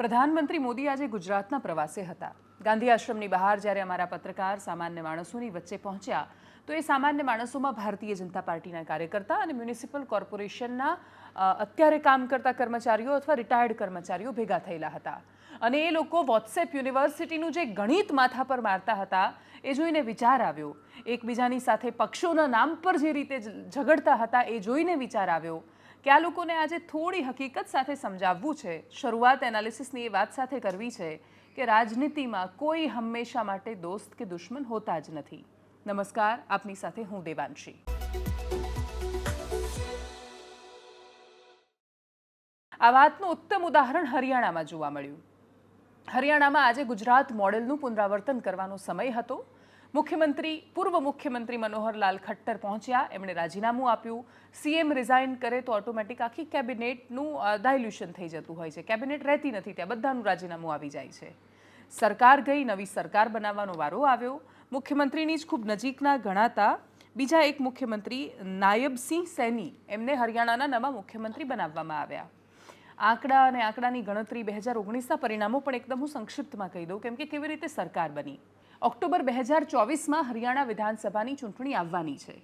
પ્રધાનમંત્રી મોદી આજે ગુજરાતના પ્રવાસે હતા. ગાંધી આશ્રમની બહાર જ્યારે અમારા પત્રકાર સામાન્ય માણસોની વચ્ચે પહોંચ્યા, તો એ સામાન્ય માણસોમાં ભારતીય જનતા પાર્ટીના કાર્યકર્તા અને મ્યુનિસિપલ કોર્પોરેશનના અત્યારે કામ કરતા કર્મચારીઓ અથવા રિટાયર્ડ કર્મચારીઓ ભેગા થયેલા હતા. અને એ લોકો વોટ્સએપ યુનિવર્સિટીનું જે ગણિત માથા પર મારતા હતા, એ જોઈને વિચાર આવ્યો. એકબીજાની સાથે પક્ષોના નામ પર જે રીતે ઝઘડતા હતા, એ જોઈને વિચાર આવ્યો. કે આ લોકોને આજે થોડી હકીકત સાથે સમજાવવું છે. શરૂઆત એનાલિસિસની એ વાત સાથે કરવી છે કે રાજનીતિમાં કોઈ હંમેશા માટે દોસ્ત કે દુશ્મન હોતા જ નથી. નમસ્કાર, આપની સાથે હું દેવાંશી. આ વાતનું ઉત્તમ ઉદાહરણ હરિયાણામાં જોવા મળ્યું. હરિયાણામાં આજે ગુજરાત મોડેલનું પુનરાવર્તન કરવાનો સમય હતો. મુખ્યમંત્રી, પૂર્વ મુખ્યમંત્રી મનોહરલાલ ખટ્ટર પહોંચ્યા. એમણે રાજીનામું આપ્યું. સીએમ રિઝાઇન કરે તો ઓટોમેટિક આખી કેબિનેટનું ડાયલ્યુશન થઈ જતું હોય છે. કેબિનેટ રહેતી નથી, ત્યાં બધાનું રાજીનામું આવી જાય છે. સરકાર ગઈ, નવી સરકાર બનાવવાનો વારો આવ્યો. મુખ્યમંત્રીની જ ખૂબ નજીકના ગણાતા બીજા એક મુખ્યમંત્રી નાયબસિંહ સૈની, એમને હરિયાણાના નવા મુખ્યમંત્રી બનાવવામાં આવ્યા. આંકડા અને આંકડાની ગણતરી બે હજાર ઓગણીસના પરિણામો પણ એકદમ હું સંક્ષિપ્તમાં કહી દઉં, કેમ કે કેવી રીતે સરકાર બની? ઓક્ટોબર બે હજાર ચોવીસમાં હરિયાણા વિધાનસભાની ચૂંટણી આવવાની છે.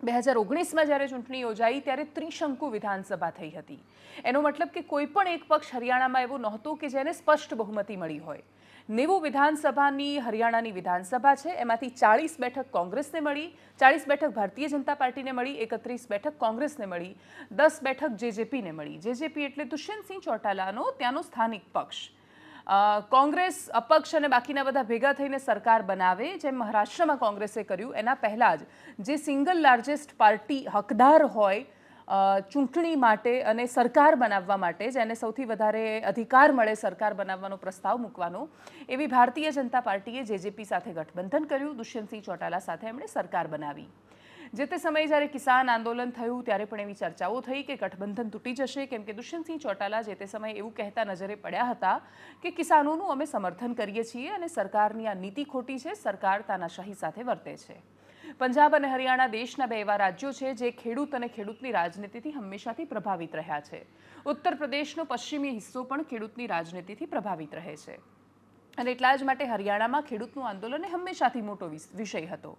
બે હજાર ઓગણીસમાં જ્યારે ચૂંટણી યોજાઈ ત્યારે ત્રિશંકુ વિધાનસભા થઈ હતી. એનો મતલબ કે કોઈ પણ એક પક્ષ હરિયાણામાં એવો નહોતો કે જેને સ્પષ્ટ બહુમતી મળી હોય. નેવું વિધાનસભાની હરિયાણાની વિધાનસભા છે, એમાંથી ચાળીસ બેઠક કોંગ્રેસને મળી, ચાળીસ બેઠક ભારતીય જનતા પાર્ટીને મળી, એકત્રીસ બેઠક કોંગ્રેસને મળી, દસ બેઠક જેજેપીને મળી. જેજેપી એટલે દુષ્યંતસિંહ ચોટાલાનો ત્યાંનો સ્થાનિક પક્ષ. કોંગ્રેસ અપક્ષ અને બાકીના બધા ભેગા થઈને સરકાર બનાવે, જેમ મહારાષ્ટ્રમાં કોંગ્રેસે કર્યું, એના પહેલાં જ જે સિંગલ લાર્જેસ્ટ પાર્ટી હકદાર હોય ચૂંટણી માટે અને સરકાર બનાવવા માટે, જેને સૌથી વધારે અધિકાર મળે સરકાર બનાવવાનો પ્રસ્તાવ મૂકવાનો, એવી ભારતીય જનતા પાર્ટીએ જેજેપી સાથે ગઠબંધન કર્યું. દુષ્યંતસિંહ ચોટાલા સાથે એમણે સરકાર બનાવી. જે તે સમયે જ્યારે કિસાન આંદોલન થયું, ત્યારે પણ એવી ચર્ચાઓ થઈ કે ગઠબંધન તૂટી જશે. કેમ કે દુષ્યંતસિંહ ચોટાલા જે તે સમયે એવું કહેતા નજરે પડ્યા હતા કે કિસાનોનું અમે સમર્થન કરીએ છીએ અને સરકારની આ નીતિ ખોટી છે. સરકાર તાનાશાહી સાથે વર્તે છે. પંજાબ અને હરિયાણા દેશના બે એવા રાજ્યો છે જે ખેડૂત અને ખેડૂતની રાજનીતિથી હંમેશાથી પ્રભાવિત રહ્યા છે. ઉત્તર પ્રદેશનો પશ્ચિમી હિસ્સો પણ ખેડૂતની રાજનીતિથી પ્રભાવિત રહે છે. અને એટલા જ માટે હરિયાણામાં ખેડૂતનું આંદોલન એ હંમેશાથી મોટો વિષય હતો.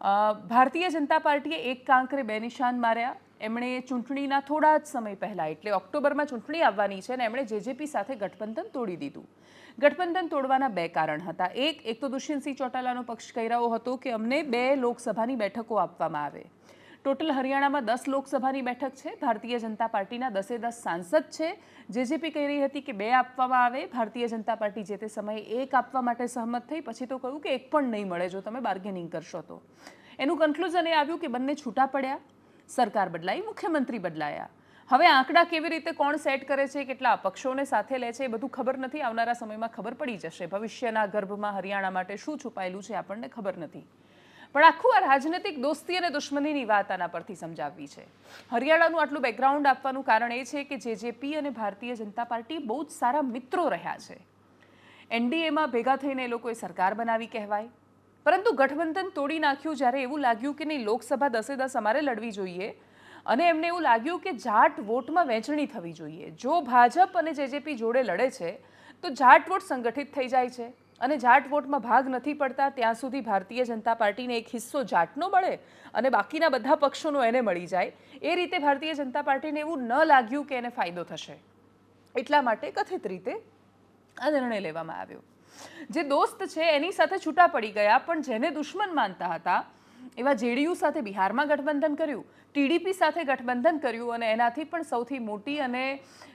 ભારતીય જનતા પાર્ટીએ એક કાંકરે બે નિશાન માર્યા. એમણે ચૂંટણીના થોડા જ સમય પહેલાં, એટલે ઓક્ટોબરમાં ચૂંટણી આવવાની છે અને એમણે જેજેપી સાથે ગઠબંધન તોડી દીધું. ગઠબંધન તોડવાના બે કારણ હતા. એક એક તો દુષ્યંતસિંહ ચોટાલાનો પક્ષ કહી રહ્યો હતો કે અમને બે લોકસભાની બેઠકો આપવામાં આવે. ટોટલ હરિયાણામાં દસ લોકસભાની બેઠક છે. ભારતીય જનતા પાર્ટીના દસે દસ સાંસદ છે. જેજેપી કહી રહી હતી કે બે આપવામાં આવે. ભારતીય જનતા પાર્ટી જે તે સમયે એક આપવા માટે સહમત થઈ. પછી તો કહ્યું કે એક પણ નહીં મળે. જો તમે બાર્ગેનિંગ કરશો તો. એનું કન્ક્લુઝન એ આવ્યું કે બંને છૂટા પડ્યા. સરકાર બદલાઈ, મુખ્યમંત્રી બદલાયા. હવે આંકડા કેવી રીતે કોણ સેટ કરે છે, કેટલા અપક્ષોને સાથે લે છે એ બધું ખબર નથી. આવનારા સમયમાં ખબર પડી જશે. ભવિષ્યના ગર્ભમાં હરિયાણા માટે શું છુપાયેલું છે આપણને ખબર નથી. પણ આખું આ રાજનૈતિક દોસ્તી અને દુશ્મનીની વાત આના પરથી સમજાવવી છે. હરિયાણાનું આટલું બેકગ્રાઉન્ડ આપવાનું કારણ એ છે કે જેજેપી અને ભારતીય જનતા પાર્ટી બહુ જ સારા મિત્રો રહ્યા છે. એનડીએમાં ભેગા થઈને એ લોકોએ સરકાર બનાવી કહેવાય. પરંતુ ગઠબંધન તોડી નાખ્યું જ્યારે એવું લાગ્યું કે નહીં, લોકસભા દસે દસ અમારે લડવી જોઈએ. અને એમને એવું લાગ્યું કે જાટ વોટમાં વહેંચણી થવી જોઈએ. જો ભાજપ અને જેજેપી જોડે લડે છે, તો જાટ વોટ સંગઠિત થઈ જાય છે. અને જાટ વોટમાં ભાગ નથી પડતા, ત્યાં સુધી ભારતીય જનતા પાર્ટીને એક હિસ્સો જાટનો મળે અને બાકીના બધા પક્ષોનો એને મળી જાય. એ રીતે ભારતીય જનતા પાર્ટીને એવું ન લાગ્યું કે એને ફાયદો થશે. એટલા માટે કથિત રીતે આ નિર્ણય લેવામાં આવ્યો. જે દોસ્ત છે, એની સાથે છૂટા પડી ગયા, પણ જેને દુશ્મન માનતા હતા એવા જેડીયુ સાથે બિહારમાં ગઠબંધન કર્યું, ટીડીપી સાથે ગઠબંધન કર્યું અને એનાથી પણ સૌથી મોટી અને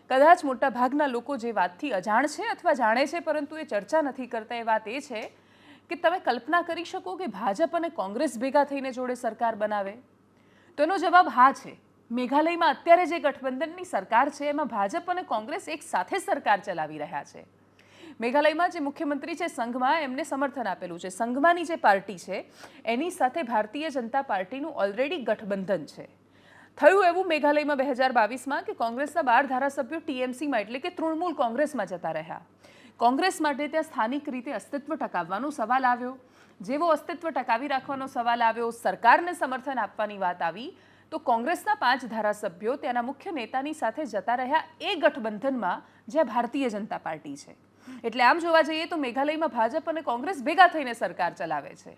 કદાચ મોટા ભાગના લોકો જે વાતથી અજાણ છે અથવા જાણે છે પરંતુ એ ચર્ચા નથી કરતા, એ વાત એ છે કે તમે કલ્પના કરી શકો કે ભાજપ અને કોંગ્રેસ ભેગા થઈને જોડે સરકાર બનાવે? તો એનો જવાબ હા છે. મેઘાલયમાં અત્યારે જે ગઠબંધનની સરકાર છે, એમાં ભાજપ અને કોંગ્રેસ એક સાથે સરકાર ચલાવી રહ્યા છે. મેઘાલયમાં જે મુખ્યમંત્રી છે સંઘમાં એમને સમર્થન આપેલું છે. સંઘમાંની જે પાર્ટી છે, એની સાથે ભારતીય જનતા પાર્ટીનું ઓલરેડી ગઠબંધન છે. થયું એવું મેઘાલયમાં બે હજાર બાવીસમાં કે કોંગ્રેસના બાર ધારાસભ્યો ટીએમસીમાં એટલે કે તૃણમૂલ કોંગ્રેસમાં જતા રહ્યા. કોંગ્રેસ માટે ત્યાં સ્થાનિક રીતે અસ્તિત્વ ટકાવવાનો સવાલ આવ્યો. જેવો અસ્તિત્વ ટકાવી રાખવાનો સવાલ આવ્યો, સરકારને સમર્થન આપવાની વાત આવી, તો કોંગ્રેસના પાંચ ધારાસભ્યો તેના મુખ્ય નેતાની સાથે જતા રહ્યા એ ગઠબંધનમાં જ્યાં ભારતીય જનતા પાર્ટી છે. એટલે આમ જોવા જઈએ તો મેઘાલયમાં ભાજપ અને કોંગ્રેસ ભેગા થઈને સરકાર ચલાવે છે.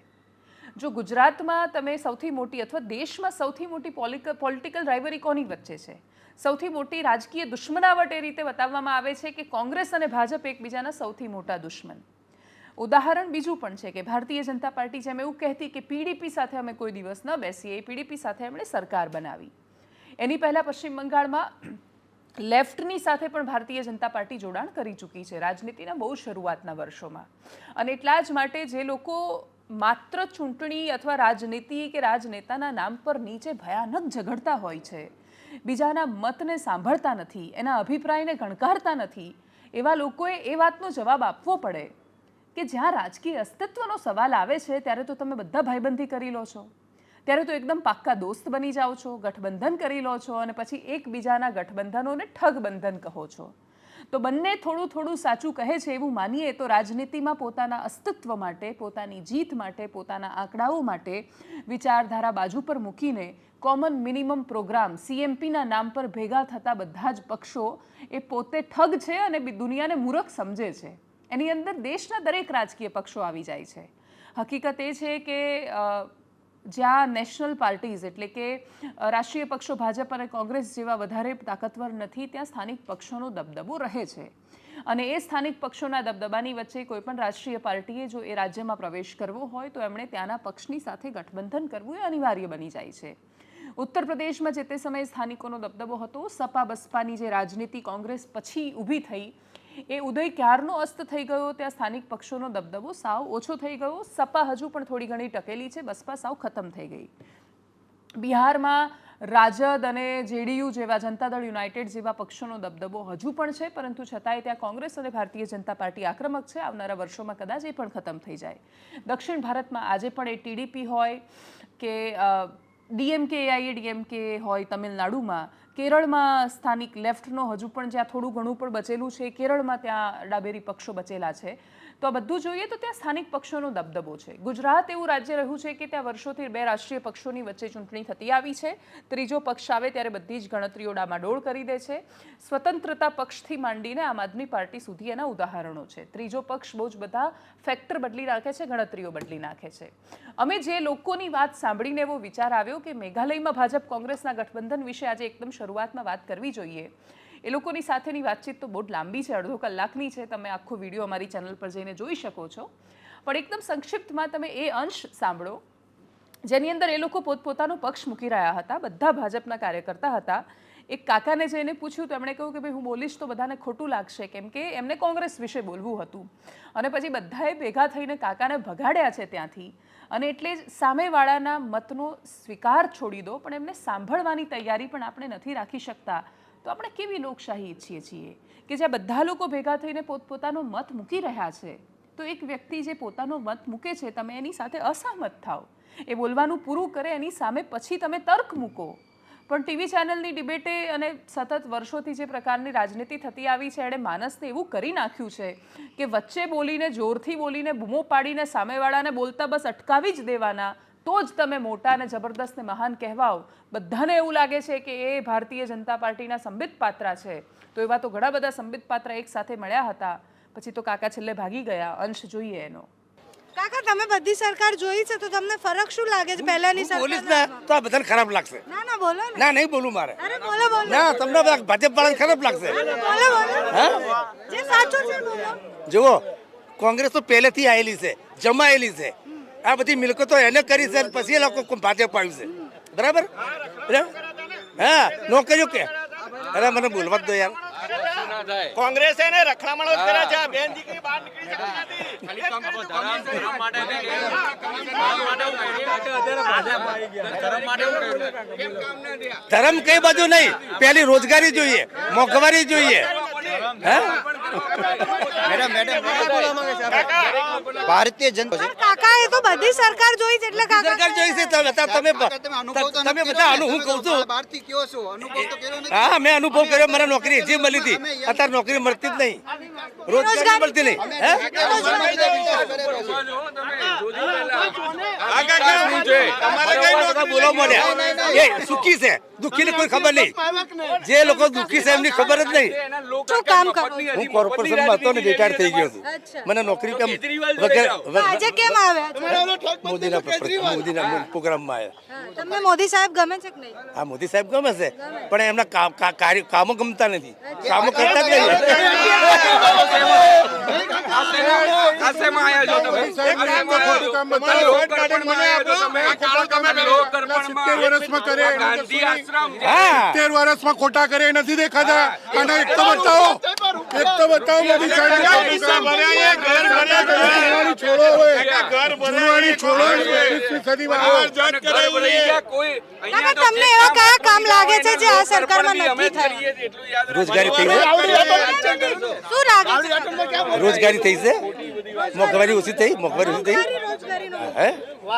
જો ગુજરાતમાં તમે સૌથી મોટી અથવા દેશમાં સૌથી મોટી પોલિટિકલ રાઇવરી કોની વચ્ચે છે? સૌથી મોટી રાજકીય દુશ્મનાવટ એ રીતે બતાવવામાં આવે છે કે કોંગ્રેસ અને ભાજપ એકબીજાના સૌથી મોટા દુશ્મન. ઉદાહરણ બીજું પણ છે કે ભારતીય જનતા પાર્ટી જેમ એવું કહેતી કે પીડીપી સાથે અમે કોઈ દિવસ ન બેસીએ પીડીપી સાથે એમણે સરકાર બનાવી. એની પહેલાં પશ્ચિમ બંગાળમાં લેફ્ટની સાથે પણ ભારતીય જનતા પાર્ટી જોડાણ કરી ચૂકી છે. રાજનીતિના બહુ શરૂઆતના વર્ષોમાં. અને એટલા જ માટે જે લોકો માત્ર ચૂંટણી અથવા રાજનીતિ કે રાજનેતાના નામ પર નીચે ભયાનક ઝઘડતા હોય છે, બીજાના મતને સાંભળતા નથી, એના અભિપ્રાયને ગણકારતા નથી, એવા લોકોએ એ વાતનો જવાબ આપવો પડે કે જ્યાં રાજકીય અસ્તિત્વનો સવાલ આવે છે, ત્યારે તો તમે બધા ભાઈબંધી કરી લો છો. ત્યારે તો એકદમ પાક્કા દોસ્ત બની જાઓ છો, ગઠબંધન કરી લો છો અને પછી એકબીજાના ગઠબંધનોને ઠગબંધન કહો છો. તો બંને થોડું થોડું સાચું કહે છે એવું માનીએ તો રાજનીતિમાં પોતાના અસ્તિત્વ માટે, પોતાની જીત માટે, પોતાના આંકડાઓ માટે વિચારધારા બાજુ પર મૂકીને કોમન મિનિમમ પ્રોગ્રામ સીએમપીના નામ પર ભેગા થતા બધા જ પક્ષો એ પોતે ઠગ છે અને દુનિયાને મૂરખ સમજે છે. એની અંદર દેશના દરેક રાજકીય પક્ષો આવી જાય છે. હકીકત એ છે કે જ્યાં નેશનલ પાર્ટીઝ એટલે કે રાષ્ટ્રીય પક્ષો, ભાજપ અને કોંગ્રેસ જેવા વધારે તાકતવર નથી, ત્યાં સ્થાનિક પક્ષોનો દબદબો રહે છે. અને એ સ્થાનિક પક્ષોના દબદબાની વચ્ચે કોઈ પણ રાષ્ટ્રીય પાર્ટીએ જો એ રાજ્યમાં પ્રવેશ કરવો હોય, તો એમણે ત્યાંના પક્ષની સાથે ગઠબંધન કરવું એ અનિવાર્ય બની જાય છે. ઉત્તર પ્રદેશમાં જે તે સમયે સ્થાનિકોનો દબદબો હતો સપા બસપાની જે રાજનીતિ કોંગ્રેસ પછી ઊભી થઈ એ ઉદય ક્યારનો અસ્ત થઈ ગયો? ત્યાં સ્થાનિક પક્ષોનો દબદબો સાવ ઓછો થઈ ગયો. સપા હજુ પણ થોડી ઘણી ટકેલી છે. બસપા સાવ ખતમ થઈ ગઈ. બિહારમાં રાજદ અને જેડીયુ જેવા જનતા દળ યુનાઇટેડ જેવા પક્ષોનો દબદબો હજુ પણ છે. પરંતુ છતાંય ત્યાં કોંગ્રેસ અને ભારતીય જનતા પાર્ટી આક્રમક છે. આવનારા વર્ષોમાં કદાચ એ પણ ખતમ થઈ જાય. દક્ષિણ ભારતમાં આજે પણ એ ટીડીપી હોય કે ડીએમકે એઆઈએડીએમકે હોય તમિલનાડુમાં કેરળમાં સ્થાનિક લેફ્ટનો હજુ પણ જ્યાં થોડું ઘણું પણ બચેલું છે, કેરળમાં ત્યાં ડાબેરી પક્ષો બચેલા છે. તો આ બધું જોઈએ તો ત્યાં સ્થાનિક પક્ષોનો દબદબો છે. ગુજરાત એવું રાજ્ય રહ્યું છે કે ત્યાં વર્ષોથી બે રાષ્ટ્રીય પક્ષોની વચ્ચે ચૂંટણી થતી આવી છે. ત્રીજો પક્ષ આવે ત્યારે બધી જ ગણતરીઓ ડામાડોળ કરી દે છે. સ્વતંત્રતા પક્ષથી માંડીને આમ આદમી પાર્ટી સુધી એના ઉદાહરણો છે. ત્રીજો પક્ષ બહુ જ બધા ફેક્ટર બદલી નાખે છે, ગણતરીઓ બદલી નાખે છે. અમે જે લોકોની વાત સાંભળીને એવો વિચાર આવ્યો કે મેઘાલયમાં ભાજપ કોંગ્રેસના ગઠબંધન વિશે આજે એકદમ શરૂઆતમાં વાત કરવી જોઈએ. એ લોકોની સાથેની વાતચીત તો બહુ લાંબી છે, અડધો કલાકની છે. તમે આખો વીડિયો અમારી ચેનલ પર જઈને જોઈ શકો છો. પણ એકદમ સંક્ષિપ્તમાં તમે એ અંશ સાંભળો. જેની અંદર એ લોકો પોતપોતાનો પક્ષ મૂકી રહ્યા હતા, બધા ભાજપના કાર્યકર્તા હતા. એક કાકાને જઈને પૂછ્યું, તો એમણે કહ્યું કે ભાઈ, હું બોલીશ તો બધાને ખોટું લાગશે, કેમ કે એમને કોંગ્રેસ વિશે બોલવું હતું. અને પછી બધાએ ભેગા થઈને કાકાને ભગાડ્યા છે ત્યાંથી. અને એટલે જ સામેવાળાના મતનો સ્વીકાર છોડી દો, પણ એમને સાંભળવાની તૈયારી પણ આપણે નથી રાખી શકતા. તો આપણે કેવી લોકશાહી ઈચ્છીએ છીએ? કે જ્યાં બધા લોકો ભેગા થઈને પોતપોતાનો મત મૂકી રહ્યા છે, તો એક વ્યક્તિ જે પોતાનો મત મૂકે છે, તમે એની સાથે અસહમત થાઓ. એ બોલવાનું પૂરું કરે, એની સામે પછી તમે તર્ક મૂકો. પણ ટીવી ચેનલની ડિબેટે અને સતત વર્ષોથી જે પ્રકારની રાજનીતિ થતી આવી છે, એણે માનસને એવું કરી નાખ્યું છે કે વચ્ચે બોલીને, જોરથી બોલીને, બૂમો પાડીને, સામેવાળાને બોલતા બસ અટકાવી જ દેવાના. તો જ તમે મોટા અને જબરદસ્ત ને મહાન કહેવાઓ. બધાને એવું લાગે છે કે એ ભારતીય જનતા પાર્ટીના સંબિત પાત્રા છે. તો એવા તો ઘણા બધા સંબિત પાત્ર એક સાથે મળ્યા હતા. પછી તો કાકા છેલ્લે ભાગી ગયા. અંશ જોઈએ એનો. કાકા તમે બધી સરકાર જોઈ છે તો તમને ફરક શું લાગે છે પહેલાની સરકાર બોલીશ સરકાર ને તો આ બધાને ખરાબ લાગશે. ના ના બોલો ને. ના નહીં બોલું મારે. અરે બોલો બોલો. ના તમને બધા ભાજપ વાળાને ખરાબ લાગશે. બોલો બોલો. જે સાચું છે બોલો. જુઓ કોંગ્રેસ તો પહેલેથી આવેલી છે જમાયેલી છે. આ બધી મિલકતો એને કરી છે પછી એ લોકો ભાજપ આવ્યું છે. બરાબર? હા નોકરીઓ કે? અરે મને બોલવા જ દો યાર. કોંગ્રેસે એને રખડામણો જ કર્યા છે. બેન દીકરી બહાર નીકળી શકતી ધર્મ કઈ બાજુ નહીં. પેલી રોજગારી જોઈએ મોંઘવારી જોઈએ. ભારતીય જનતા કાકા એ તો બધી સરકાર જોઈ છે એટલે કાકા સરકાર જોઈ છે તમે બધા તમે તમે અનુભવ તો તમે નથી બધા કર્યો. હું કહું છું બહારથી કયો છો અનુભવ તો કર્યો નથી હા મેં અનુભવ કર્યો મને નોકરી જે મળી હતી અત્યારે નોકરી મળતી જ નહીં રોજગારી મળતી નહીં હે કાકા કેવું છે તમારે કઈ બધા નોકરી બોલો મને એ સુખી છે દુઃખી ને કોઈ ખબર નહીં જે લોકો દુઃખી છે એમની ખબર જ નહીં કામ કરો? હું કોર્પોરેશનમાં હતો ને રિટાયર થઈ ગયો છું. મને નોકરી કેમ વગેરે આજે કેમ આવ્યા? મોદીના મોદીના પ્રોગ્રામમાં આવ્યા. તમને મોદી સાહેબ ગમે છે કે નહીં? હા મોદી સાહેબ ગમે છે પણ એમના કાર્ય કામો ગમતા નથી. કામો કરતા જ નહીં વર્ષમાં ખોટા કરે નથી દેખાતા. અને એક તો બતાવો. એક તો બતાવો મોદી છોડો હવે. છોડો એકવીસમી સદીમાં આવો. કાકા તમને એવા કયા કામ લાગે છે જે આ સરકારમાં નથી થયા? રોજગારી થઈ છે? રોજગારી થઈ છે. મોંઘવારી ઓછી થઈ મોંઘવારી ઓછી થઈ. હે?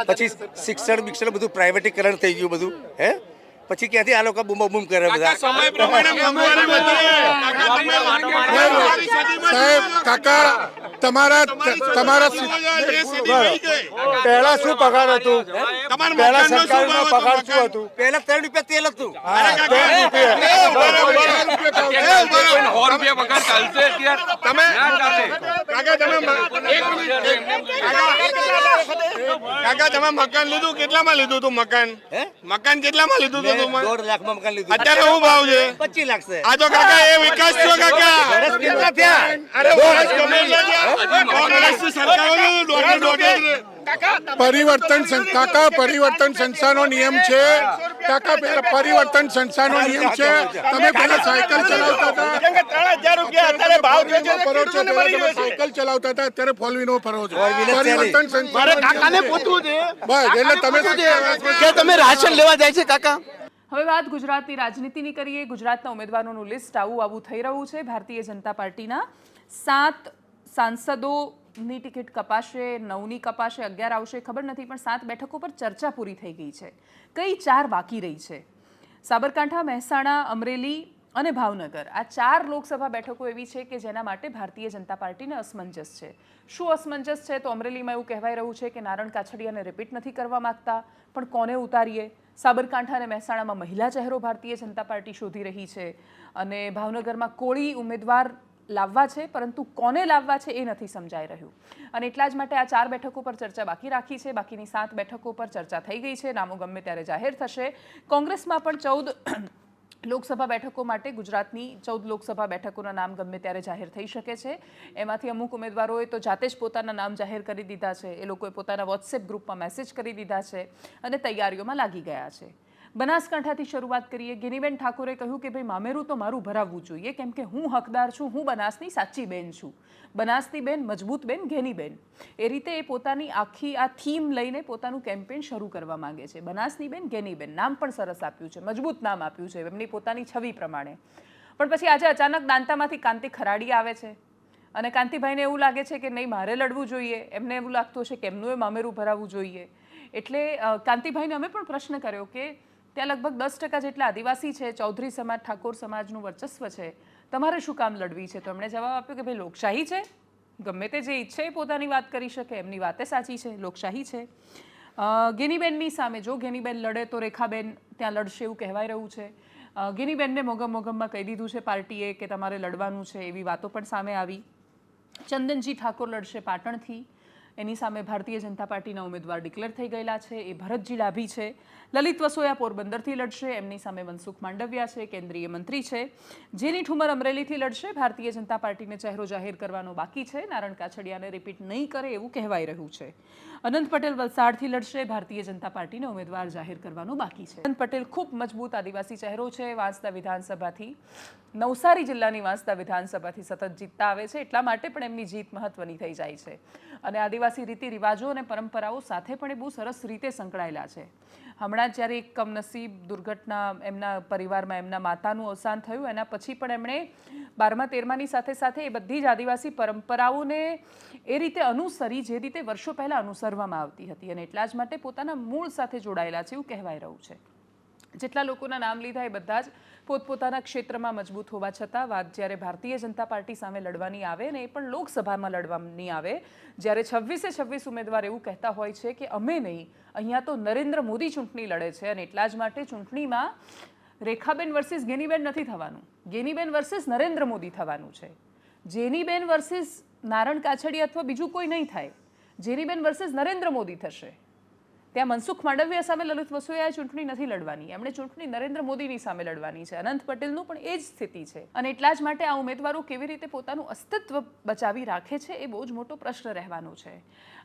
પછી શિક્ષણ બિક્ષણ બધું પ્રાઇવેટીકરણ થઈ ગયું બધું હે? પછી ક્યાંથી આ લોકો બૂમ બૂમ કરે બધા? સાહેબ કાકા તમારા તમારા પહેલા શું પગાર હતું? પહેલા સરકારનો પગાર શું હતું? પહેલા ત્રણ રૂપિયા તેલ હતું. કાકા તમે મ- એક મિનિટ કાકા તમે મકાન લીધું? કેટલામાં લીધું તું મકાન? હે? મકાન કેટલામાં લીધું તું મેં તું દોઢ લાખમાં મકાન લીધું. અત્યારે શું ભાવ છે? પચીસ લાખ છે. આ તો કાકા એ વિકાસ થયો કાકા. વર્ષ કેટલા થયા? અરે પરિવર્તન કાકા પરિવર્તન સંસ્થાનો નિયમ છે. કાકા પરિવર્તન સંસ્થાનો નિયમ છે. તમે પહેલા સાયકલ ચલાવતા હતા. ફરો છો. સાયકલ ચલાવતા અત્યારે ફોર ફરો છો. પરિવર્તન સંસ્થાનો. પૂછવું છે. બસ એટલે તમે? કે તમે રાશન લેવા જાય છે કાકા? હવે વાત ગુજરાતની રાજનીતિની કરીએ. ગુજરાતના ઉમેદવારોનું લિસ્ટ આવું આવું થઈ રહ્યું છે. ભારતીય જનતા પાર્ટીના સાત સાંસદોની ટિકિટ કપાશે, નવની કપાશે, અગિયાર આવશે, ખબર નથી, પણ સાત બેઠકો પર ચર્ચા પૂરી થઈ ગઈ છે. કઈ ચાર બાકી રહી છે? સાબરકાંઠા, મહેસાણા, અમરેલી અને ભાવનગર. આ ચાર લોકસભા બેઠકો એવી છે કે જેના માટે ભારતીય જનતા પાર્ટીને અસમંજસ છે. શું અસમંજસ છે? તો અમરેલીમાં એવું કહેવાય રહ્યું છે કે નારણ કાછડિયાને રિપીટ નથી કરવા માંગતા. પણ કોને ઉતારીએ? સાબરકાંઠા અને મહેસાણામાં મહિલા ચહેરો ભારતીય જનતા પાર્ટી શોધી રહી છે. અને ભાવનગરમાં કોળી ઉમેદવાર લાવવા છે, પરંતુ કોને લાવવા છે એ નથી સમજાઈ રહ્યું. અને એટલા જ માટે આ ચાર બેઠકો પર ચર્ચા બાકી રાખી છે. બાકીની સાત બેઠકો પર ચર્ચા થઈ ગઈ છે. નામો ગમે ત્યારે જાહેર થશે. કોંગ્રેસમાં પણ ચૌદ લોકસભા બેઠકો માટે ગુજરાતની ચૌદ લોકસભા બેઠકોના નામ ગમે ત્યારે જાહેર થઈ શકે છે. એમાંથી અમુક ઉમેદવારોએ તો જાતે જ પોતાના નામ જાહેર કરી દીધા છે. એ લોકોએ પોતાના વોટ્સએપ ગ્રુપમાં મેસેજ કરી દીધા છે અને તૈયારીઓમાં લાગી ગયા છે. બનાસકાંઠાથી શરૂઆત કરીએ. ગિનીબેન ઠાકોરે કહ્યું કે, ભાઈ, મામેરું તો મારું ભરાવવું જોઈએ. કેમ કે હું હકદાર છું, હું બનાસની સાચી બેન છું. બનાસની બેન, મજબૂત બેન ઘેનીબેન એ રીતે એ પોતાની આખી આ થીમ લઈને પોતાનું કેમ્પેન શરૂ કરવા માંગે છે. બનાસની બેન ઘેનીબેન નામ પણ સરસ આપ્યું છે. મજબૂત નામ આપ્યું છે એમની પોતાની છબી પ્રમાણે. પણ પછી આજે અચાનક દાંતામાંથી કાંતિ ખરાડી આવે છે. અને કાંતિભાઈને એવું લાગે છે કે, નહીં, મારે લડવું જોઈએ. એમને એવું લાગતું હશે કે, એમનું એ મામેરું ભરાવવું જોઈએ. એટલે કાંતિભાઈને અમે પણ પ્રશ્ન કર્યો કે ત્યાં લગભગ દસ ટકા જેટલા આદિવાસી છે, ચૌધરી સમાજ, ઠાકોર સમાજનું વર્ચસ્વ છે. તમારે શું કામ લડવી છે? તો એમણે જવાબ આપ્યો કે, ભાઈ, લોકશાહી છે. ગમે તે જે ઈચ્છે એ પોતાની વાત કરી શકે. એમની વાતે સાચી છે. લોકશાહી છે. ગેનીબેનની સામે જો ગેનીબેન લડે તો રેખાબેન ત્યાં લડશે એવું કહેવાય રહ્યું છે. ગેનીબેનને મોગમ મોગમમાં કહી દીધું છે પાર્ટીએ કે, તમારે લડવાનું છે. એવી વાતો પણ સામે આવી. ચંદનજી ઠાકોર લડશે પાટણથી. એની સામે ભારતીય જનતા પાર્ટીના ઉમેદવાર ડિક્લેર થઈ ગયેલા છે. એ ભરતજી ડાભી છે. લલિત વસોયા પોરબંદરથી લડશે. એમની સામે મનસુખ માંડવિયા છે. કેન્દ્રીય મંત્રી છે. જેની ઠુમર અમરેલીથી લડશે. ભારતીય જનતા પાર્ટીને ચહેરો જાહેર કરવાનો બાકી છે. નારણ કાછડિયાને રિપીટ નહીં કરે એવું કહેવાઈ રહ્યું છે. અનંત પટેલ વલસાડથી લડશે. ભારતીય જનતા પાર્ટીને ઉમેદવાર જાહેર કરવાનું બાકી છે. અનંત પટેલ ખૂબ મજબૂત આદિવાસી ચહેરો છે. વાંસદા વિધાનસભાથી, નવસારી જિલ્લાની વાંસદા વિધાનસભાથી સતત જીતતા આવે છે. એટલા માટે પણ એમની જીત મહત્વની થઈ જાય છે. અને આદિવાસી રીતિ રિવાજો અને પરંપરાઓ સાથે પણ એ બહુ સરસ રીતે સંકળાયેલા છે. હમણાં જ્યારે એક કમનસીબ દુર્ઘટના એમના પરિવારમાં એમના માતાનું અવસાન થયું, એના પછી પણ એમણે બારમા તેરમાની સાથે સાથે એ બધી જ આદિવાસી પરંપરાઓને એ રીતે અનુસરી, જે રીતે વર્ષો પહેલાં અનુસરવામાં આવતી હતી અને એટલા જ માટે પોતાના મૂળ સાથે જોડાયેલા છે એવું કહેવાય રહ્યું છે. જેટલા લોકોના નામ લીધા એ બધા જ પોતપોતાના ક્ષેત્રમાં મજબૂત હોવા છતાં વાત જ્યારે ભારતીય જનતા પાર્ટી સામે લડવાની આવે અને એ પણ લોકસભામાં લડવાની આવે, જ્યારે છવ્વીસે છવ્વીસ ઉમેદવાર એવું કહેતા હોય છે કે અમે નહીં, અહીંયા તો નરેન્દ્ર મોદી ચૂંટણી લડે છે અને એટલા જ માટે ચૂંટણીમાં રેખાબેન વર્સિસ ગેનીબેન નથી થવાનું. ગેનીબેન વર્સિસ નરેન્દ્ર મોદી થવાનું છે. જેનીબેન વર્સિસ નારણ કાછડી અથવા બીજું કોઈ નહીં થાય. જેનીબેન વર્સિસ નરેન્દ્ર મોદી થશે. ત્યાં મનસુખ માંડવિયા સામે લલિત વસોયાએ ચૂંટણી નથી લડવાની. એમણે ચૂંટણી નરેન્દ્ર મોદીની સામે લડવાની છે. અનંત પટેલનું પણ એ જ સ્થિતિ છે. અને એટલા જ માટે આ ઉમેદવારો કેવી રીતે પોતાનું અસ્તિત્વ બચાવી રાખે છે એ બહુ જ મોટો પ્રશ્ન રહેવાનો છે.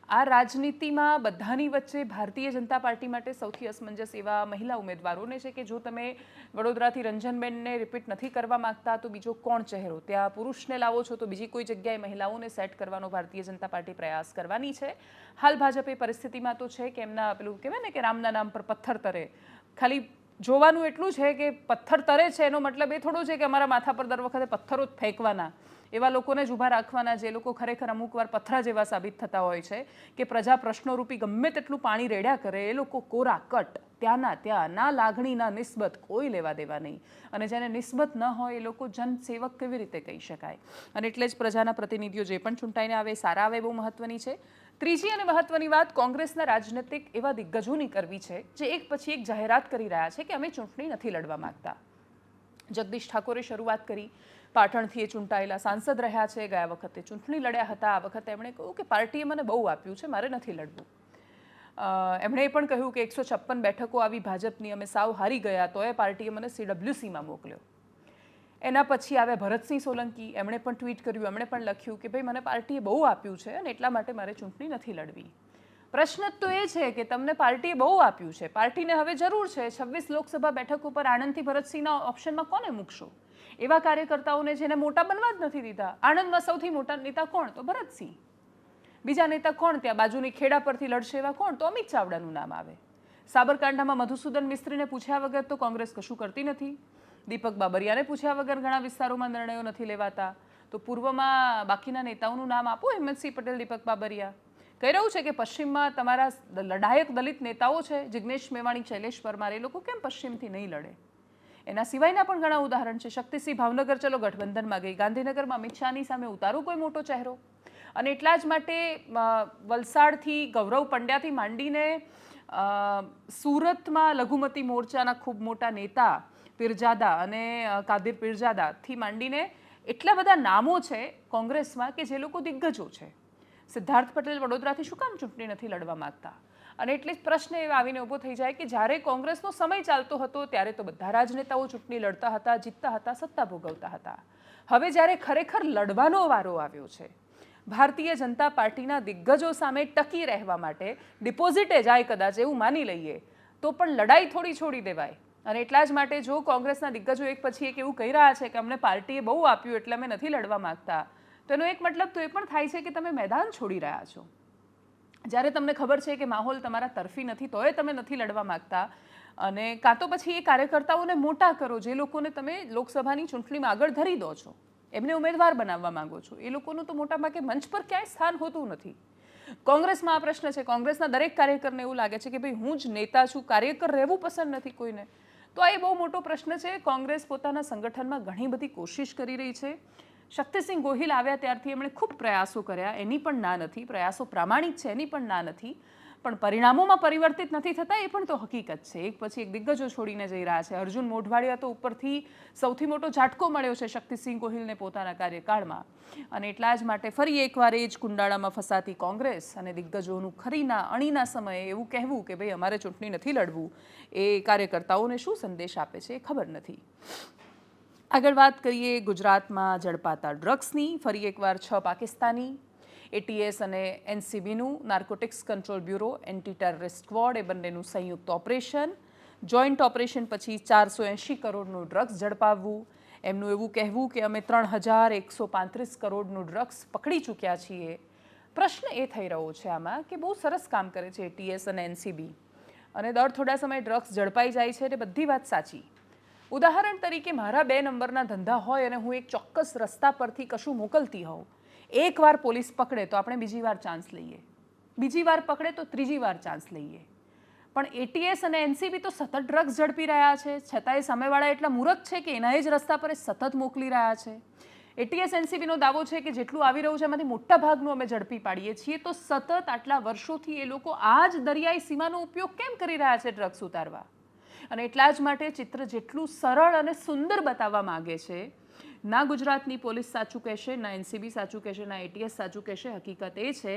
આ રાજનીતિમાં બધાની વચ્ચે ભારતીય જનતા પાર્ટી માટે સૌથી અસમંજસ એવા મહિલા ઉમેદવારોને છે કે જો તમે વડોદરાથી રંજનબેનને રિપીટ નથી કરવા માંગતા, તો બીજો કોણ ચહેરો? ત્યાં પુરુષને લાવો છો તો બીજી કોઈ જગ્યાએ મહિલાઓને સેટ કરવાનો ભારતીય જનતા પાર્ટી પ્રયાસ કરવાની છે. હાલ ભાજપ એ પરિસ્થિતિમાં તો છે કે એમના પેલું કહેવાય ને કે રામના નામ પર પથ્થર તરે. ખાલી જોવાનું એટલું છે કે પથ્થર તરે છે એનો મતલબ એ થોડો છે કે અમારા માથા પર દર વખતે પથ્થરો જ ફેંકવાના. એવા લોકોને જ ઊભા રાખવાના જે લોકો ખરેખર અમુક વાર પથ્થરા જેવા સાબિત થતા હોય છે કે પ્રજા પ્રશ્નોરૂપી ગમે તેટલું પાણી રેડ્યા કરે, એ લોકો કોરા કટ ત્યાંના ત્યાં, ના લાગણીના નિસ્બત કોઈ લેવા દેવા નહીં. અને જેને નિસ્બત ન હોય, એ લોકો જનસેવક કેવી રીતે કહી શકાય? અને એટલે જ પ્રજાના પ્રતિનિધિઓ જે પણ ચૂંટાઈને આવે સારા આવે બહુ મહત્વની છે. ત્રીજી અને મહત્વની વાત કોંગ્રેસના રાજનૈતિક એવા દિગ્ગજોની કરવી છે, જે એક પછી એક જાહેરાત કરી રહ્યા છે કે અમે ચૂંટણી નથી લડવા માંગતા. જગદીશ ઠાકોરે શરૂઆત કરી પાટણથી એ ચૂંટાયેલા સાંસદ રહ્યા છે. ગયા વખતે ચૂંટણી લડ્યા હતા. આ વખતે એમણે કહ્યું કે પાર્ટીએ મને બહુ આપ્યું છે, મારે નથી લડવું. એમણે એ પણ કહ્યું કે એકસો છપ્પન બેઠકો આવી ભાજપની અમે સાવ હારી ગયા તો એ પાર્ટીએ મને સીડબ્લ્યુસીમાં મોકલ્યો. એના પછી આવે ભરતસિંહ સોલંકી. એમણે પણ ટ્વીટ કર્યું, એમણે પણ લખ્યું કે ભાઈ, મને પાર્ટીએ બહુ આપ્યું છે અને એટલા માટે મારે ચૂંટણી નથી લડવી. પ્રશ્ન તો એ છે કે તમને પાર્ટીએ બહુ આપ્યું છે. પાર્ટીને હવે જરૂર છે છવ્વીસ લોકસભા બેઠક ઉપર આણંદથી ભરતસિંહના ઓપ્શનમાં કોને મૂકશો? એવા કાર્યકર્તાઓને જેને મોટા બનવા જ નથી દીધા. આણંદમાં સૌથી મોટા નેતા કોણ? તો ભરતસિંહ. બીજા નેતા કોણ? ત્યાં બાજુની ખેડા પરથી લડશે એવા કોણ? તો અમિત ચાવડાનું નામ આવે. સાબરકાંઠામાં મધુસૂદન મિસ્ત્રીને પૂછ્યા વગર તો કોંગ્રેસ કશું કરતી નથી. દીપક બાબરિયાને પૂછ્યા વગર ઘણા વિસ્તારોમાં નિર્ણયો નથી લેવાતા. તો પૂર્વમાં બાકીના નેતાઓનું નામ આપો, હેમંતસિંહ પટેલ, દીપક બાબરિયા. કહી રહ્યું છે કે પશ્ચિમમાં તમારા લડાયક દલિત નેતાઓ છે, જિગ્નેશ મેવાણી, શૈલેષ પરમાર, એ લોકો કેમ પશ્ચિમથી નહીં લડે? એના સિવાયના પણ ઘણા ઉદાહરણ છે. શક્તિસિંહ ભાવનગર, ચલો ગઠબંધનમાં ગઈ. ગાંધીનગરમાં અમિત શાહની સામે ઉતારો કોઈ મોટો ચહેરો? અને એટલા જ માટે વલસાડથી ગૌરવ પંડ્યાથી માંડીને સુરતમાં લઘુમતી મોરચાના ખૂબ મોટા નેતા પીરજાદા અને કાદિર પીરજાદાથી માંડીને એટલા બધા નામો છે કોંગ્રેસમાં કે જે લોકો દિગ્ગજો છે. સિદ્ધાર્થ પટેલ વડોદરાથી શું કામ ચૂંટણી નથી લડવા માંગતા? અને એટલે જ પ્રશ્ન એ આવીને ઊભો થઈ જાય કે જ્યારે કોંગ્રેસનો સમય ચાલતો હતો ત્યારે તો બધા રાજનેતાઓ ચૂંટણી લડતા હતા, જીતતા હતા, સત્તા ભોગવતા હતા. હવે જ્યારે ખરેખર લડવાનો વારો આવ્યો છે, ભારતીય જનતા પાર્ટીના દિગ્ગજો સામે ટકી રહેવા માટે ડિપોઝિટે જાય કદાચ એવું માની લઈએ, તો પણ લડાઈ થોડી છોડી દેવાય. અને એટલા જ માટે જો કોંગ્રેસના દિગ્ગજો એક પછી એક એવું કહી રહ્યા છે કે અમને પાર્ટીએ બહુ આપ્યું એટલે અમે નથી લડવા માંગતા, તો એનો એક મતલબ તો એ પણ થાય છે કે તમે મેદાન છોડી રહ્યા છો. જ્યારે તમને ખબર છે કે માહોલ તમારા તરફી નથી, તોય તમે નથી લડવા માંગતા. અને કાં તો પછી એ કાર્યકર્તાઓને મોટા કરો, જે લોકોને તમે લોકસભાની ચૂંટણીમાં આગળ ધરી દો છો. એમને ઉમેદવાર બનાવવા માંગો છો. એ લોકોનું તો મોટાભાગે મંચ પર ક્યાંય સ્થાન હોતું નથી. કોંગ્રેસમાં આ પ્રશ્ન છે. કોંગ્રેસના દરેક કાર્યકરને એવું લાગે છે કે ભાઈ, હું જ નેતા છું, કાર્યકર રહેવું પસંદ નથી કોઈને. તો આ એ બહુ મોટો પ્રશ્ન છે. કોંગ્રેસ પોતાના સંગઠનમાં ઘણી બધી કોશિશ કરી રહી છે. શક્તિસિંહ ગોહિલ આવ્યા ત્યારથી એમણે ખૂબ પ્રયાસો કર્યા. એની પણ ના નથી. પ્રયાસો પ્રામાણિક છે, એની પણ ના નથી. પણ પરિણામોમાં પરિવર્તિત નથી થતા, એ પણ તો હકીકત છે. એક પછી એક દિગ્ગજો છોડીને જઈ રહ્યા છે. અર્જુન મોઢવાડિયા તો ઉપરથી સૌથી મોટો ઝાટકો મળ્યો છે શક્તિસિંહ ગોહિલને પોતાના કાર્યકાળમાં. અને એટલા જ માટે ફરી એકવાર એ જ કુંડાળામાં ફસાતી કોંગ્રેસ અને દિગ્ગજોનું ખરીના, અણીના સમયે એવું કહેવું કે, ભાઈ, અમારે ચૂંટણી નથી લડવું. એ કાર્યકર્તાઓને શું સંદેશ આપે છે એ ખબર નથી. આગળ વાત કરીએ ગુજરાતમાં ઝડપાતા ડ્રગ્સની, ફરી એકવાર છ પાકિસ્તાની એટીએસ અને એનસીબીનું narcotics control bureau anti terrorist squad એ બંનેનું સંયુક્ત ઓપરેશન. જોઈન્ટ ઓપરેશન પછી ચારસો એંશી કરોડનું ડ્રગ્સ ઝડપાવવું. એમનું એવું કહેવું કે અમે ત્રણ હજાર એકસો પાંત્રીસ કરોડનું ડ્રગ્સ પકડી ચૂક્યા છીએ. પ્રશ્ન એ થઈ રહ્યો છે આમાં કે બહુ સરસ કામ કરે છે એટીએસ અને એનસીબી અને દર થોડા સમય ડ્રગ્સ ઝડપાઈ જાય છે એટલે બધી વાત સાચી. ઉદાહરણ તરીકે મારા બે નંબરના ધંધા હોય અને હું એક ચોક્કસ રસ્તા પરથી કશું મોકલતી હોઉં, એકવાર પોલીસ પકડે તો આપણે બીજી વાર ચાન્સ લઈએ. બીજી વાર પકડે તો ત્રીજી વાર ચાન્સ લઈએ. પણ એટીએસ અને એનસીબી તો સતત ડ્રગ્સ ઝડપી રહ્યા છે. છતાંય સામેવાળા એટલા મૂર્ખ છે કે એના જ રસ્તા પર સતત મોકલી રહ્યા છે. એટીએસ એનસીબીનો દાવો છે કે જેટલું આવી રહ્યું છે એમાંથી મોટા ભાગનું અમે ઝડપી પાડીએ છીએ, તો સતત આટલા વર્ષોથી એ લોકો આ જ દરિયાઈ સીમાનો ઉપયોગ કેમ કરી રહ્યા છે ડ્રગ્સ ઉતારવા? અને એટલા જ માટે ચિત્ર જેટલું સરળ અને સુંદર બતાવવા માગે છે, ના ગુજરાતની પોલીસ સાચું કહેશે, ના એનસીબી સાચું કહેશે, ના એટીએસ સાચું કહેશે, હકીકત એ છે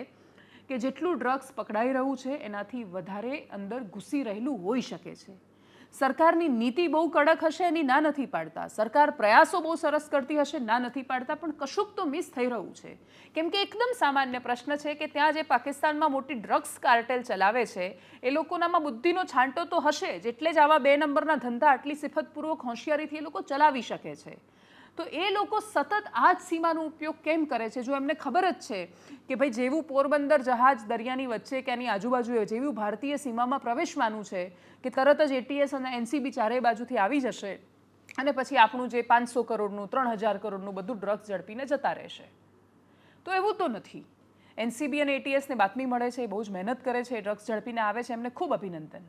કે જેટલું ડ્રગ્સ પકડાઈ રહ્યું છે, એનાથી વધારે અંદર ઘૂસી રહેલું હોઈ શકે છે. સરકારની નીતિ બહુ કડક હશે એની ના નથી પાડતા. સરકાર પ્રયાસો બહુ સરસ કરતી હશે, ના નથી પાડતા, પણ કશુંક તો મિસ થઈ રહ્યું છે. કેમ કે એકદમ સામાન્ય પ્રશ્ન છે કે ત્યાં જે પાકિસ્તાનમાં મોટી ડ્રગ્સ કાર્ટેલ ચલાવે છે, એ લોકોનામાં બુદ્ધિનો છાંટો તો હશે જ એટલે જ આવા બે નંબરના ધંધા આટલી સિફતપૂર્વક હોશિયારીથી એ લોકો ચલાવી શકે છે. તો એ લોકો સતત આ જ સીમાનો ઉપયોગ કેમ કરે છે? જો એમને ખબર જ છે કે ભાઈ જેવું પોરબંદર જહાજ દરિયાની વચ્ચે કે એની આજુબાજુ જેવું ભારતીય સીમામાં પ્રવેશવાનું છે કે તરત જ એટીએસ અને એનસીબી ચારેય બાજુથી આવી જશે અને પછી આપણું જે પાંચસો કરોડનું, ત્રણ હજાર કરોડનું બધું ડ્રગ્સ ઝડપીને જતા રહેશે. તો એવું તો નથી. એનસીબી અને એટીએસને બાતમી મળે છે, એ બહુ જ મહેનત કરે છે ડ્રગ્સ ઝડપીને આવે છે, એમને ખૂબ અભિનંદન.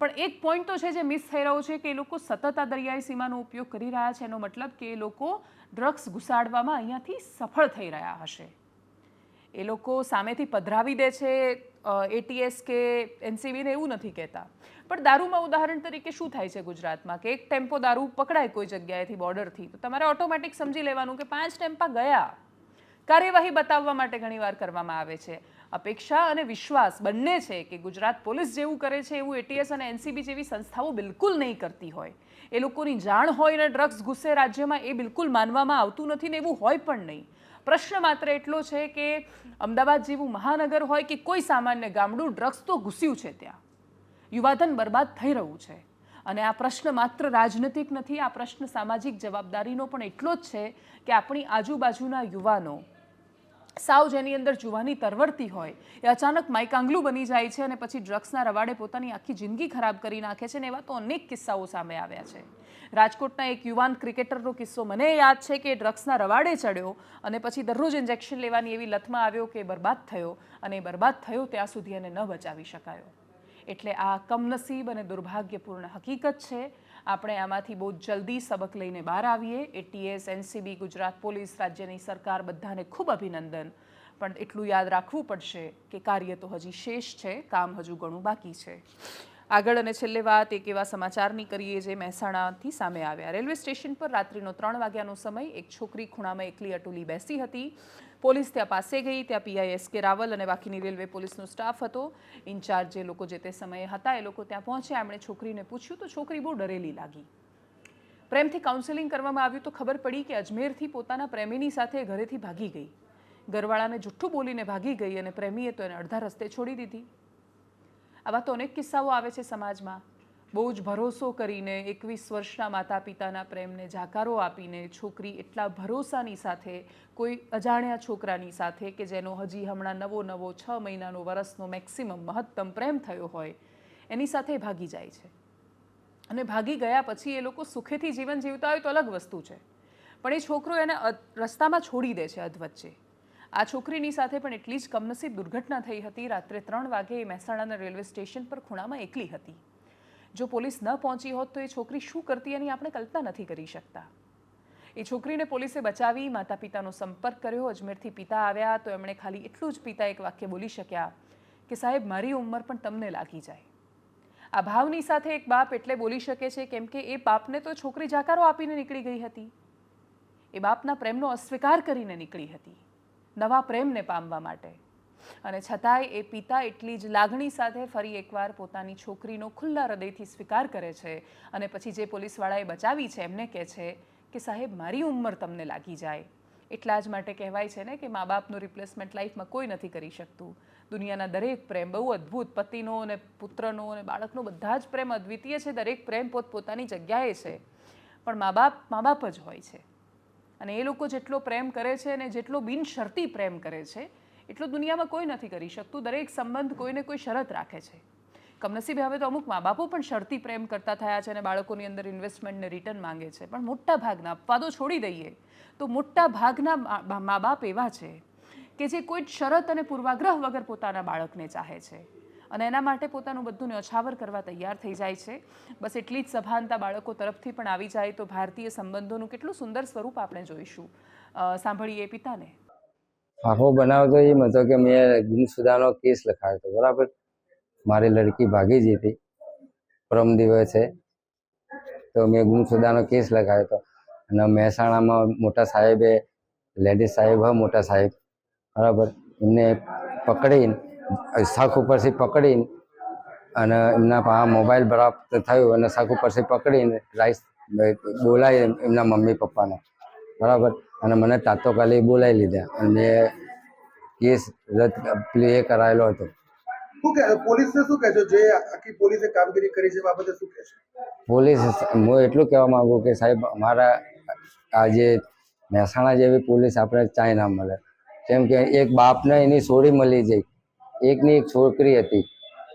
પણ એક પોઈન્ટ તો છે જે મિસ થઈ રહ્યો છે કે એ લોકો સતત આ દરિયાઈ સીમાનો ઉપયોગ કરી રહ્યા છે. એનો મતલબ કે એ લોકો ડ્રગ્સ ઘુસાડવામાં અહીંયાથી સફળ થઈ રહ્યા હશે. એ લોકો સામેથી પધરાવી દે છે એટીએસ કે એનસીબીને એવું નથી કહેતા. પણ દારૂમાં ઉદાહરણ તરીકે શું થાય છે ગુજરાતમાં? કે એક ટેમ્પો દારૂ પકડાય કોઈ જગ્યાએથી બોર્ડરથી, તો તમારે ઓટોમેટિક સમજી લેવાનું કે પાંચ ટેમ્પા ગયા. કાર્યવાહી બતાવવા માટે ઘણીવાર કરવામાં આવે છે. અપેક્ષા અને વિશ્વાસ બંને છે કે ગુજરાત પોલીસ જેવું કરે છે એવું એટીએસ અને એનસીબી જેવી સંસ્થાઓ બિલકુલ નહીં કરતી હોય. એ લોકોની જાણ હોય અને ડ્રગ્સ ઘૂસે રાજ્યમાં એ બિલકુલ માનવામાં આવતું નથી ને એવું હોય પણ નહીં. પ્રશ્ન માત્ર એટલો છે કે અમદાવાદ જેવું મહાનગર હોય કે કોઈ સામાન્ય ગામડું ડ્રગ્સ તો ઘૂસ્યું છે ત્યાં. યુવાધન બરબાદ થઈ રહ્યું છે. અને આ પ્રશ્ન માત્ર રાજનૈતિક નથી, આ પ્રશ્ન સામાજિક જવાબદારીનો પણ એટલો જ છે કે આપણી આજુબાજુના યુવાનો સાવ જેની અંદર જુવાની તરવરતી હોય, એ અચાનક માયકાંગલું બની જાય છે અને પછી ડ્રગ્સના રવાડે પોતાની આખી જિંદગી ખરાબ કરી નાખે છે ને એવા તો અનેક કિસ્સાઓ સામે આવ્યા છે. રાજકોટના એક યુવાન ક્રિકેટરનો કિસ્સો મને યાદ છે કે ડ્રગ્સના રવાડે ચડ્યો અને પછી દરરોજ ઇન્જેક્શન લેવાની એવી લથમાં આવ્યો કે બરબાદ થયો અને એ બરબાદ થયો ત્યાં સુધી એને ન બચાવી શકાયો. એટલે આ કમનસીબ અને દુર્ભાગ્યપૂર્ણ હકીકત છે આપણે આમાંથી બહુ જલ્દી સબક લઈને બહાર આવીએ. એટીએસ એનસીબી ગુજરાત પોલીસ રાજ્યની સરકાર બધાને ખૂબ અભિનંદન. પણ એટલું યાદ રાખવું પડશે કે કાર્ય તો હજી શેષ છે, કામ હજુ ઘણું બાકી છે. આગળ અને છેલ્લે વાત એક એવા સમાચારની કરીએ જે મહેસાણાથી સામે આવ્યા. રેલવે સ્ટેશન પર રાત્રિનો ત્રણ વાગ્યાનો સમય એક છોકરી ખૂણામાં એકલી અટુલી બેસી હતી. પોલીસ ત્યાં પાસે ગઈ, ત્યાં પીઆઈ એસ કે રાવલ અને બાકીની રેલવે પોલીસનો સ્ટાફ હતો. ઇન્ચાર્જ જે લોકો જે તે સમયે હતા એ લોકો ત્યાં પહોંચ્યા. એમણે છોકરીને પૂછ્યું, તો છોકરી બહુ ડરેલી લાગી. પ્રેમથી કાઉન્સેલિંગ કરવામાં આવ્યું તો ખબર પડી કે અજમેરથી પોતાના પ્રેમીની સાથે ઘરેથી ભાગી ગઈ. ઘરવાળાને જુઠ્ઠું બોલીને ભાગી ગઈ અને પ્રેમીએ તો એને અડધા રસ્તે છોડી દીધી. આવા તો અનેક કિસ્સાઓ આવે છે સમાજમાં. બહુ જ ભરોસો કરીને એકવીસ વર્ષના માતા પિતાના પ્રેમને જાકારો આપીને છોકરી એટલા ભરોસાની સાથે, કોઈ અજાણ્યા છોકરાની સાથે કે જેનો હજી હમણાં નવો નવો છ મહિનાનો વરસનો મેક્સિમમ મહત્તમ પ્રેમ થયો હોય, એની સાથે ભાગી જાય છે. અને ભાગી ગયા પછી એ લોકો સુખેથી જીવન જીવતા હોય તો અલગ વસ્તુ છે. પણ એ છોકરો એને રસ્તામાં છોડી દે છે અધવચ્ચે આ છોકરીની સાથે પણ એટલી જ કમનસીબ દુર્ઘટના થઈ હતી. રાત્રે ત્રણ વાગે એ મહેસાણાના રેલવે સ્ટેશન પર ખૂણામાં એકલી હતી. જો પોલીસ ન પહોંચી હોત તો એ છોકરી શું કરતી એની આપણે કલ્પના નથી કરી શકતા. એ છોકરીને પોલીસે બચાવી માતા પિતાનો સંપર્ક કર્યો, અજમેરથી પિતા આવ્યા તો એમણે ખાલી એટલું જ પિતા એક વાક્ય બોલી શક્યા કે, સાહેબ, મારી ઉંમર પણ તમને લાગી જાય. આ ભાવની સાથે એક બાપ એટલે બોલી શકે છે કેમ કે એ બાપને તો છોકરી જાકારો આપીને નીકળી ગઈ હતી. એ બાપના પ્રેમનો અસ્વીકાર કરીને નીકળી હતી. નવા પ્રેમને પામવા માટે. અને છતાંય એ પિતા એટલી જ લાગણી સાથે ફરી એકવાર પોતાની છોકરીનો ખુલ્લા હૃદયથી સ્વીકાર કરે છે અને પછી જે પોલીસવાળાએ બચાવી છે, એમને કહે છે કે, સાહેબ, મારી ઉંમર તમને લાગી જાય. એટલા જ માટે કહેવાય છે ને કે મા બાપનું રિપ્લેસમેન્ટ લાઈફમાં કોઈ નથી કરી શકતું. દુનિયાના દરેક પ્રેમ, બહુ અદ્ભુત, પતિનો અને પુત્રનો અને બાળકનો બધા જ પ્રેમ અદ્વિતીય છે. દરેક પ્રેમ પોતપોતાની જગ્યાએ છે. પણ મા બાપ મા બાપ જ હોય છે. અને એ લોકો જેટલો પ્રેમ કરે છે અને જેટલો બિનશરતી પ્રેમ કરે છે, એટલો દુનિયામાં કોઈ નથી કરી શકતું. દરેક સંબંધ કોઈને કોઈ શરત રાખે છે. કમનસીબે હવે તો અમુક મા બાપો પણ શરતી પ્રેમ કરતા થયા છે અને બાળકોની અંદર ઇન્વેસ્ટમેન્ટને રિટર્ન માંગે છે. પણ મોટા ભાગના અપવાદો છોડી દઈએ, તો મોટા ભાગના મા બાપ એવા છે કે જે કોઈ શરત અને પૂર્વાગ્રહ વગર પોતાના બાળકને ચાહે છે. અને એના માટે પોતાનું બધું ન્યોછાવર કરવા તૈયાર થઈ જાય છે. બસ એટલી જ સભાનતા બાળકો તરફથી પણ આવી જાય તો ભારતીય સંબંધોનું કેટલું સુંદર સ્વરૂપ આપણે જોઈશું. સાંભળીએ પિતાને. ફાફો બનાવતો એમ હતો કે મેં ગુમસુદાનો કેસ લખાયો હતો, બરાબર? મારી લડકી ભાગી જઈ હતી. પરમ દિવસે તો મેં ગુમસુદાનો કેસ લખાયો હતો. અને મહેસાણામાં મોટા સાહેબે, લેડીઝ સાહેબ મોટા સાહેબ, બરાબર? એમને પકડીને શાખ ઉપરથી પકડીને અને એમના પાસે મોબાઈલ બરાબર થયો અને શાખ ઉપરથી પકડીને રાઈસ બોલાય એમના મમ્મી પપ્પાને. બરાબર? અને મને તાત્કાલિક બોલાવી લીધા. અને મેં કેસ રદ પેલું એ કરાયેલો હતો. પોલીસને શું કહેશો જે આખી પોલીસે કામગીરી કરી છે બાબતે શું કહેશો પોલીસ હું એટલું કહેવા માંગુ કે સાહેબ અમારા આ જે મહેસાણા જેવી પોલીસ આપણે ચાય ના મળે. કેમ કે એક બાપને એની સોડી મળી જઈ એકની એક છોકરી હતી.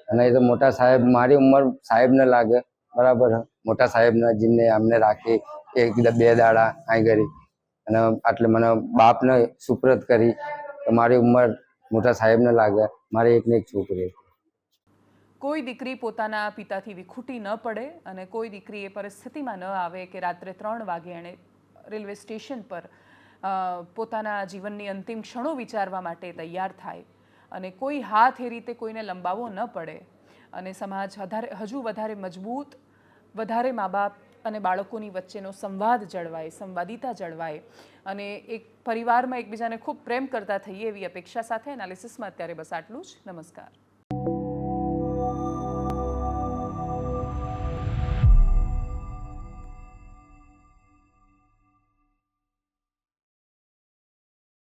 અને એ તો મોટા સાહેબ, મારી ઉંમર સાહેબને લાગે. બરાબર? મોટા સાહેબને, જેમને અમને રાખી એક બે દાડા કાંઈ કરી. અને આટલે મને બાપને સુપ્રત કરી. તો મારી ઉંમર મોટા સાહેબને લાગે. મારી એકને એક છોકરી હતી. કોઈ દીકરી પોતાના પિતાથી વિખૂટી ન પડે અને કોઈ દીકરી એ પરિસ્થિતિમાં ન આવે કે રાત્રે ત્રણ વાગે એણે રેલવે સ્ટેશન પર પોતાના જીવનની અંતિમ ક્ષણો વિચારવા માટે તૈયાર થાય. અને કોઈ હાથ એ રીતે કોઈને લંબાવવો ન પડે. અને સમાજ વધારે હજુ વધારે મજબૂત, વધારે મા બાપ અને બાળકોની વચ્ચેનો સંવાદ જળવાય, સંવાદિતા જળવાય. અને એક પરિવારમાં એકબીજાને ખૂબ પ્રેમ કરતા થઈએ એવી અપેક્ષા સાથે એનાલિસિસમાં અત્યારે બસ આટલું જ. નમસ્કાર.